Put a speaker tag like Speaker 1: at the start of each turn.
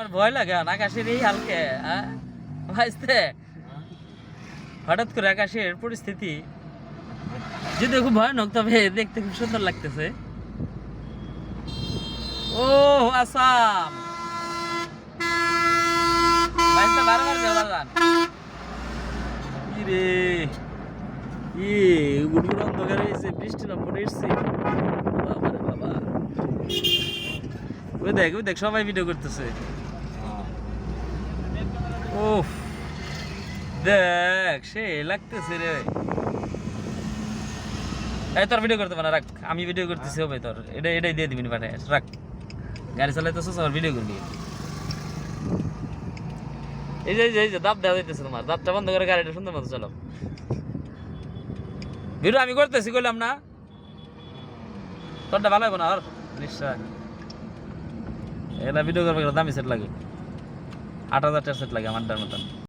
Speaker 1: আমার ভয় লাগে, আকাশের এই হালকে হঠাৎ করে আকাশের পরিস্থিতি যদি খুব ভয়ানক, তবে দেখতে খুব সুন্দর লাগতেছে। ও, আসাম! দেখ সবাই ভিডিও করতেছে। দেখ সে লাগতেছে রে। এই তোর ভিডিও করতে পারে রাখ। আমি ভিডিও করতেছি হবে তোর। এটা এটাই দিয়ে দিবি পাঠায় রাখ। গাড়ি চালাইতেছিস আমার ভিডিও করবি। এই যে এই যে, দাব দেওয়া যাইতেছে তোমার। দাবটা বন্ধ করে গাড়িটা সুন্দর মতো চালাও। ভিডিও আমি করতেছি কইলাম না। তোরটা ভালো হবে না আর? নিশ্চয়। এটা ভিডিও করবে দামি সেট লাগে। আট হাজার টাকা সেট লাগে আমারটার মতন।